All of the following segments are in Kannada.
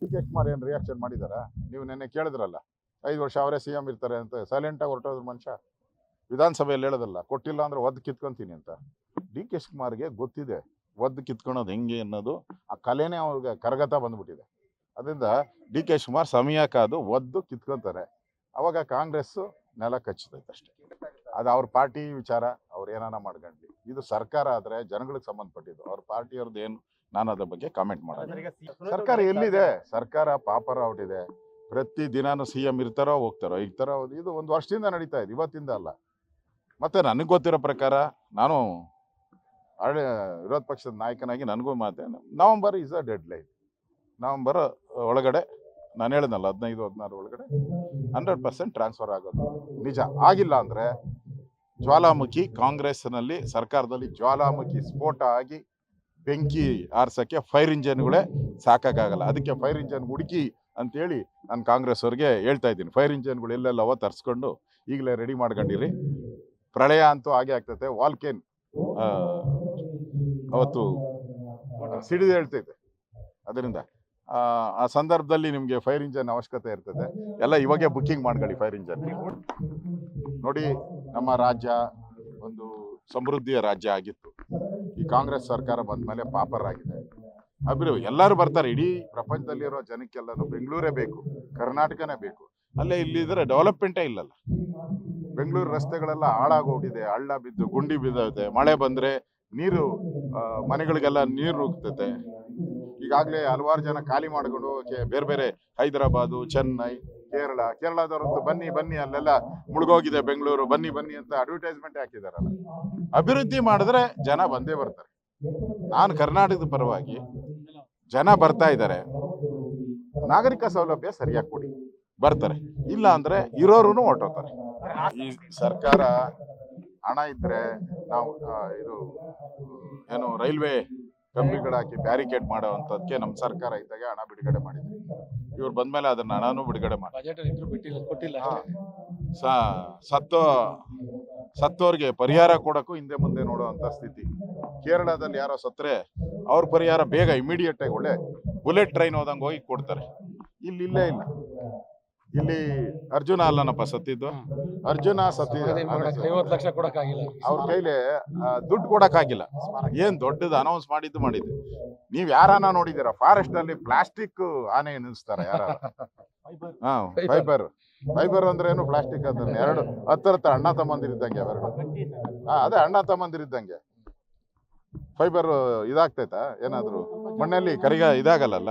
ಕೆ ಕುಮಾರ್ ಏನು ರಿಯಾಕ್ಷನ್ ಮಾಡಿದಾರಾ? ನೀವು ನೆನ್ನೆ ಕೇಳಿದ್ರಲ್ಲ, ಐದು ವರ್ಷ ಅವರೇ ಸಿ ಎಂ ಇರ್ತಾರೆ ಅಂತ ಸೈಲೆಂಟಾಗಿ ಹೊರಟೋದ್ರ ಮನುಷ್ಯ. ವಿಧಾನಸಭೆಯಲ್ಲಿ ಹೇಳೋದಲ್ಲ, ಕೊಟ್ಟಿಲ್ಲ ಅಂದ್ರೆ ಒದ್ದು ಕಿತ್ಕೊಂತೀನಿ ಅಂತ. ಡಿ ಕೆ ಶಿವಕುಮಾರ್ಗೆ ಗೊತ್ತಿದೆ ಒದ್ದು ಕಿತ್ಕೊಳೋದು ಹೆಂಗೆ ಅನ್ನೋದು, ಆ ಕಲೆನೇ ಅವ್ರಿಗೆ ಕರಗತ ಬಂದ್ಬಿಟ್ಟಿದೆ. ಅದರಿಂದ ಡಿ ಕೆ ಕುಮಾರ್ ಸಮಯ ಕಾದು ಒದ್ದು ಕಿತ್ಕೊತಾರೆ. ಅವಾಗ ಕಾಂಗ್ರೆಸ್ಸು ನೆಲ ಕಚ್ಚುತ್ತೈತೆ ಅಷ್ಟೇ. ಅದು ಅವ್ರ ಪಾರ್ಟಿ ವಿಚಾರ, ಅವ್ರು ಏನಾನ ಮಾಡ್ಕೊಂಡ್ಲಿ. ಇದು ಸರ್ಕಾರ ಆದರೆ ಜನಗಳಿಗೆ ಸಂಬಂಧಪಟ್ಟಿದ್ದು, ಅವ್ರ ಪಾರ್ಟಿಯವ್ರದ್ದು ಏನು ನಾನು ಅದ್ರ ಬಗ್ಗೆ ಕಾಮೆಂಟ್ ಮಾಡೋದು. ಸರ್ಕಾರ ಎಲ್ಲಿದೆ? ಸರ್ಕಾರ ಪಾಪರ ಇದೆ. ಪ್ರತಿ ದಿನಾನು ಸಿ ಎಂ ಇರ್ತಾರೋ ಹೋಗ್ತಾರೋ ಇರ್ತಾರೋ ಇದು ಒಂದು ವರ್ಷದಿಂದ ನಡೀತಾ ಇದೆ ಇವತ್ತಿಂದ ಅಲ್ಲ. ಮತ್ತೆ ನನಗೆ ಗೊತ್ತಿರೋ ಪ್ರಕಾರ ನಾನು ಆಡ ವಿರೋಧ ಪಕ್ಷದ ನಾಯಕನಾಗಿ ನನಗೂ ಮಾತೆ November is a deadline November ಒಳಗಡೆ ನಾನು ಹೇಳಿದ್ನಲ್ಲ ಹದಿನೈದು ಹದಿನಾರು ಒಳಗಡೆ ಹಂಡ್ರೆಡ್ ಪರ್ಸೆಂಟ್ ಟ್ರಾನ್ಸ್ಫರ್ ಆಗೋದು. ನಿಜ ಆಗಿಲ್ಲ ಅಂದರೆ ಜ್ವಾಲಾಮುಖಿ ಕಾಂಗ್ರೆಸ್ನಲ್ಲಿ ಸರ್ಕಾರದಲ್ಲಿ ಜ್ವಾಲಾಮುಖಿ ಸ್ಫೋಟ ಆಗಿ ಬೆಂಕಿ ಆರಿಸೋಕ್ಕೆ ಫೈರ್ ಇಂಜನ್ಗಳೇ ಸಾಕಾಗಲ್ಲ. ಅದಕ್ಕೆ ಫೈರ್ ಇಂಜನ್ ಹುಡುಕಿ ಅಂತೇಳಿ ನಾನು ಕಾಂಗ್ರೆಸ್ ಅವ್ರಿಗೆ ಹೇಳ್ತಾ ಇದ್ದೀನಿ. ಫೈರ್ ಇಂಜನ್ಗಳು ಎಲ್ಲೆಲ್ಲವ ತರಿಸ್ಕೊಂಡು ಈಗಲೇ ರೆಡಿ ಮಾಡ್ಕೊಂಡಿರಿ. ಪ್ರಳಯ ಅಂತೂ ಹಾಗೆ ಆಗ್ತೈತೆ. ವಾಲ್ಕೇನ್ ಅವತ್ತು ಸಿಡಿದು ಹೇಳ್ತೈತೆ. ಅದರಿಂದ ಆ, ಆ ಸಂದರ್ಭದಲ್ಲಿ ನಿಮಗೆ ಫೈರ್ ಇಂಜನ್ ಅವಶ್ಯಕತೆ ಇರ್ತದೆ ಎಲ್ಲ ಇವಾಗೆ ಬುಕ್ಕಿಂಗ್ ಮಾಡ್ಕೊಳ್ಳಿ ಫೈರ್ ಇಂಜನ್ ನೋಡಿ ನಮ್ಮ ರಾಜ್ಯ ಒಂದು ಸಮೃದ್ಧಿಯ ರಾಜ್ಯ ಆಗಿತ್ತು. ಈ ಕಾಂಗ್ರೆಸ್ ಸರ್ಕಾರ ಬಂದ ಮೇಲೆ ಪಾಪರಾಗಿದೆ. ಅಭಿರು, ಎಲ್ಲರೂ ಬರ್ತಾರೆ. ಇಡೀ ಪ್ರಪಂಚದಲ್ಲಿರೋ ಜನಕ್ಕೆಲ್ಲರೂ ಬೆಂಗಳೂರೇ ಬೇಕು, ಕರ್ನಾಟಕನೇ ಬೇಕು. ಅಲ್ಲೇ ಇಲ್ಲಿದ್ರೆ ಡೆವಲಪ್ಮೆಂಟೇ ಇಲ್ಲಲ್ಲ. ಬೆಂಗಳೂರು ರಸ್ತೆಗಳೆಲ್ಲ ಹಾಳಾಗೋಗಿದೆ, ಹಳ್ಳ ಬಿದ್ದು, ಗುಂಡಿ ಬಿದ್ದೈತೆ, ಮಳೆ ಬಂದ್ರೆ ನೀರು ಮನೆಗಳಿಗೆಲ್ಲ ನೀರು ನುಗ್ತೈತೆ ಈಗಾಗಲೇ ಹಲವಾರು ಜನ ಖಾಲಿ ಮಾಡಿಕೊಂಡು ಬೇರೆ ಬೇರೆ ಹೈದರಾಬಾದು, ಚೆನ್ನೈ, ಕೇರಳ, ಕೇರಳದವರಂತೂ ಬನ್ನಿ ಬನ್ನಿ, ಅಲ್ಲೆಲ್ಲ ಮುಳುಗೋಗಿದೆ ಬೆಂಗಳೂರು, ಬನ್ನಿ ಬನ್ನಿ ಅಂತ ಅಡ್ವರ್ಟೈಸ್ಮೆಂಟ್ ಹಾಕಿದಾರಲ್ಲ. ಅಭಿವೃದ್ಧಿ ಮಾಡಿದ್ರೆ ಜನ ಬಂದೇ ಬರ್ತಾರೆ. ನಾನು ಕರ್ನಾಟಕದ ಪರವಾಗಿ ಜನ ಬರ್ತಾ ಇದ್ದಾರೆ ನಾಗರಿಕ ಸೌಲಭ್ಯ ಸರಿಯಾಗಿ ಕೊಡಿ. ಬರ್ತಾರೆ. ಇಲ್ಲ ಅಂದ್ರೆ ಇರೋರು ಹೊರಟೋಗ್ತಾರೆ. ಈ ಸರ್ಕಾರ ಹಣ ಇದ್ರೆ ನಾವು ಇದು ಏನು ರೈಲ್ವೆ ಕಂಬಿಗಳು ಹಾಕಿ ಬ್ಯಾರಿಕೇಡ್ ಮಾಡೋವಂಥದ್ದಕ್ಕೆ ನಮ್ಮ ಸರ್ಕಾರ ಇದ್ದಾಗ ಹಣ ಬಿಡುಗಡೆ ಮಾಡಿದ್ರು ಇವ್ರು ಬಂದ್ಮೇಲೆ ಅದನ್ನ ಹಣನೂ ಬಿಡುಗಡೆ ಮಾಡಿ ಬಜೆಟ್ ಇದ್ರು ಬಿಟ್ಟಿಲ್ಲ ಕೊಟ್ಟಿಲ್ಲ ಹಾ. ಅಷ್ಟೇ. ಸ ಸತ್ತೋ ಸತ್ತೋರ್ಗೆ ಪರಿಹಾರ ಕೊಡೋಕ್ಕೂ ಹಿಂದೆ ಮುಂದೆ ನೋಡುವಂತ ಸ್ಥಿತಿ ಕೇರಳದಲ್ಲಿ ಯಾರೋ ಸತ್ತರೆ ಅವ್ರ ಪರಿಹಾರ ಬೇಗ ಇಮಿಡಿಯೇಟ್ ಆಗಿ ಒಳ್ಳೆ ಬುಲೆಟ್ ಟ್ರೈನ್ ಹೋದಂಗೆ ಹೋಗಿ ಕೊಡ್ತಾರೆ ಇಲ್ಲಿ ಇಲ್ಲೇ ಇಲ್ಲ ಇಲ್ಲಿ ಅರ್ಜುನ ಅಲ್ಲನಪ್ಪ ಸತ್ತಿದ್ದು. ಅರ್ಜುನ ಸತ್ತಿ ಐವತ್ತು ಲಕ್ಷ ಕೊಡಕ್ಕಾಗಿಲ್ಲ. ಅವ್ರ ಕೈಲಿ ದುಡ್ಡು ಕೊಡಕ್ಕಾಗಿಲ್ಲ. ಏನ್ ದೊಡ್ಡದು ಅನೌನ್ಸ್ ಮಾಡಿದ್ದು ಮಾಡಿದ್ದು. ನೀವ್ ಯಾರನ್ನ ನೋಡಿದೀರ ಫಾರೆಸ್ಟ್ ಅಲ್ಲಿ ಪ್ಲಾಸ್ಟಿಕ್ ಆನೆ ನಿಲ್ಲಿಸ್ತಾರ ಯಾರ ಹಾ ಫೈಬರ್ ಫೈಬರ್ ಅಂದ್ರೆ ಏನು? ಪ್ಲಾಸ್ಟಿಕ್ ಅದನ್ನ ಎರಡು. ಹತ್ತರ ಹತ್ರ ಅಣ್ಣ ತಮ್ಮಂದಿರಿದ್ದಂಗೆ ಅವೆರಡು. ಹಾ ಅದೇ ಅಣ್ಣ ತಮ್ಮಂದಿರಿದ್ದಂಗೆ ಫೈಬರ್ ಇದಾಗ್ತೈತಾ? ಏನಾದ್ರು? ಮಣ್ಣಲ್ಲಿ ಕರಿಗ ಇದಾಗಲ್ಲಲ್ಲ?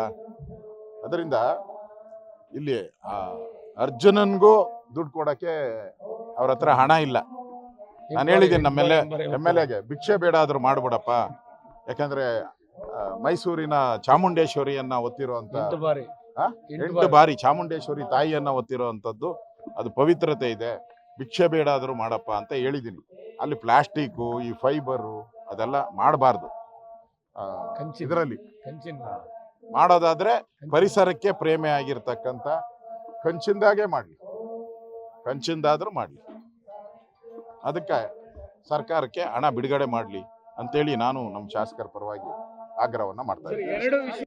ಅದರಿಂದ ಇಲ್ಲಿ ಆ, ಅರ್ಜುನನ್ಗೂ ದುಡ್ಡು ಕೊಡಕ್ಕೆ ಅವ್ರ ಹತ್ರ ಹಣ ಇಲ್ಲ. ನಾನು ಹೇಳಿದ್ದೀನಿ ನಮ್ಮೆಲ್ಲ ಎಂ ಎಲ್ ಎಗೆ ಭಿಕ್ಷೆ ಬೇಡ ಆದ್ರೂ ಮಾಡ್ಬಿಡಪ್ಪ. ಯಾಕಂದ್ರೆ ಮೈಸೂರಿನ ಚಾಮುಂಡೇಶ್ವರಿಯನ್ನ ಒತ್ತಿರುವಂತ ಎಂಟು ಬಾರಿ. ಚಾಮುಂಡೇಶ್ವರಿ ತಾಯಿಯನ್ನ ಒತ್ತಿರುವಂತದ್ದು ಅದು ಪವಿತ್ರತೆ ಇದೆ. ಭಿಕ್ಷೆ ಬೇಡ ಆದ್ರೂ ಮಾಡಪ್ಪ ಅಂತ ಹೇಳಿದ್ದೀನಿ ಅಲ್ಲಿ ಪ್ಲಾಸ್ಟಿಕ್ಕು ಈ ಫೈಬರು ಅದೆಲ್ಲ ಮಾಡಬಾರ್ದು. ಇದರಲ್ಲಿ. ಮಾಡೋದಾದ್ರೆ ಪರಿಸರಕ್ಕೆ ಪ್ರೇಮೆ ಆಗಿರ್ತಕ್ಕಂಥ ಕಂಚಿಂದಾಗೆ ಮಾಡಲಿ. ಕಂಚಿಂದಾದ್ರೂ ಮಾಡಲಿ. ಅದಕ್ಕೆ ಸರ್ಕಾರಕ್ಕೆ ಹಣ ಬಿಡುಗಡೆ ಮಾಡಲಿ ಅಂತೇಳಿ ನಾನು ನಮ್ಮ ಶಾಸಕರ ಪರವಾಗಿ ಆಗ್ರಹವನ್ನು ಮಾಡ್ತಾ ಇದ್ದೀನಿ.